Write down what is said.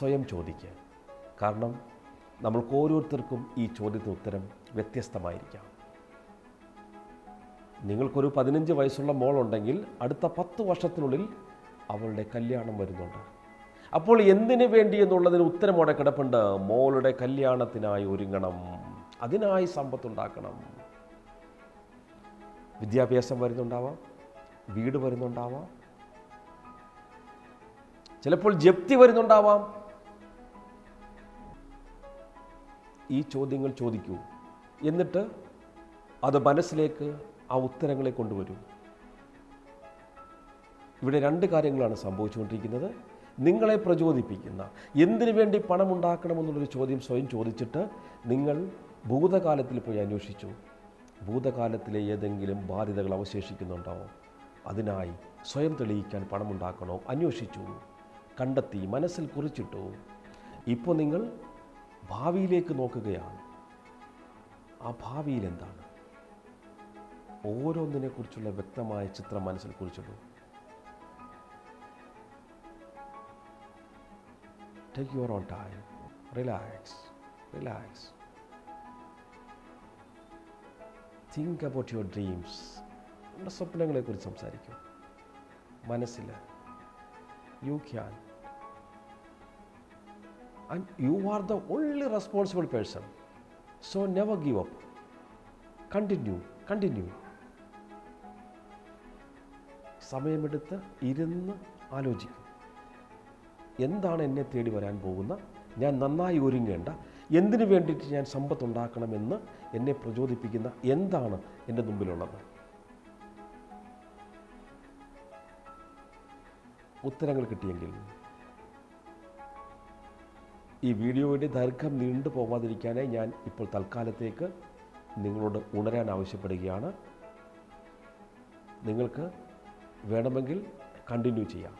സ്വയം ചോദിക്കുക കാരണം നമ്മൾക്ക് ഓരോരുത്തർക്കും ഈ ചോദ്യത്തിന് ഉത്തരം വ്യത്യസ്തമായിരിക്കാം. നിങ്ങൾക്കൊരു പതിനഞ്ച് വയസ്സുള്ള മോളുണ്ടെങ്കിൽ അടുത്ത പത്ത് വർഷത്തിനുള്ളിൽ അവളുടെ കല്യാണം വരുന്നുണ്ട്. അപ്പോൾ എന്തിനു വേണ്ടി എന്നുള്ളതിന് ഉത്തരം അവിടെ കിടപ്പുണ്ട്. മോളുടെ കല്യാണത്തിനായി ഒരുങ്ങണം. അതിനായി സമ്പത്തുണ്ടാക്കണം വിദ്യാഭ്യാസം വരുന്നുണ്ടാവാം. വീട് വരുന്നുണ്ടാവാം. ചിലപ്പോൾ ജപ്തി വരുന്നുണ്ടാവാം. ഈ ചോദ്യങ്ങൾ ചോദിക്കൂ. എന്നിട്ട് അത് മനസ്സിലേക്ക് ആ ഉത്തരങ്ങളെ കൊണ്ടുവരൂ. ഇവിടെ രണ്ട് കാര്യങ്ങളാണ് സംഭവിച്ചുകൊണ്ടിരിക്കുന്നത്. നിങ്ങളെ പ്രചോദിപ്പിക്കുന്ന എന്തിനു വേണ്ടി പണം ഉണ്ടാക്കണമെന്നുള്ളൊരു ചോദ്യം സ്വയം ചോദിച്ചിട്ട് നിങ്ങൾ ഭൂതകാലത്തിൽ പോയി അന്വേഷിച്ചു. ഭൂതകാലത്തിലെ ഏതെങ്കിലും ബാധ്യതകൾ അവശേഷിക്കുന്നുണ്ടോ അതിനായി സ്വയം തെളിയിക്കാൻ പണമുണ്ടാക്കണോ? അന്വേഷിച്ചു. കണ്ടെത്തി മനസ്സിൽ കുറിച്ചിട്ടു. ഇപ്പോൾ നിങ്ങൾ ഭാവിയിലേക്ക് നോക്കുകയാണ്. ആ ഭാവിയിൽ എന്താണ്? ഓരോന്നിനെക്കുറിച്ചുള്ള വ്യക്തമായ ചിത്രം മനസ്സിൽ കുറിച്ചിട്ടു take your own time relax relax think about your dreams നമ്മുടെ സ്വപ്നങ്ങളെക്കുറിച്ച് സംസാരിക്കും. മനസ്സിൽ you can and you are the only responsible person so never give up continue continue സമയമെടുത്ത് ഇരുന്ന് ആലോചിക്കും. എന്താണ് എന്നെ തേടി വരാൻ പോകുന്ന? ഞാൻ നന്നായി ഒരുങ്ങേണ്ട. എന്തിനു വേണ്ടിയിട്ട് ഞാൻ സമ്പത്തുണ്ടാക്കണമെന്ന് എന്നെ പ്രചോദിപ്പിക്കുന്ന എന്താണ് എന്റെ മുമ്പിലുള്ളത്? ഉത്തരങ്ങൾ കിട്ടിയെങ്കിൽ ഈ വീഡിയോയുടെ ദൈർഘ്യം നീണ്ടു പോകാതിരിക്കാനായി ഞാൻ ഇപ്പോൾ തൽക്കാലത്തേക്ക് നിങ്ങളോട് ഉണരാൻ ആവശ്യപ്പെടുകയാണ്. നിങ്ങൾക്ക് വേണമെങ്കിൽ കണ്ടിന്യൂ ചെയ്യാം.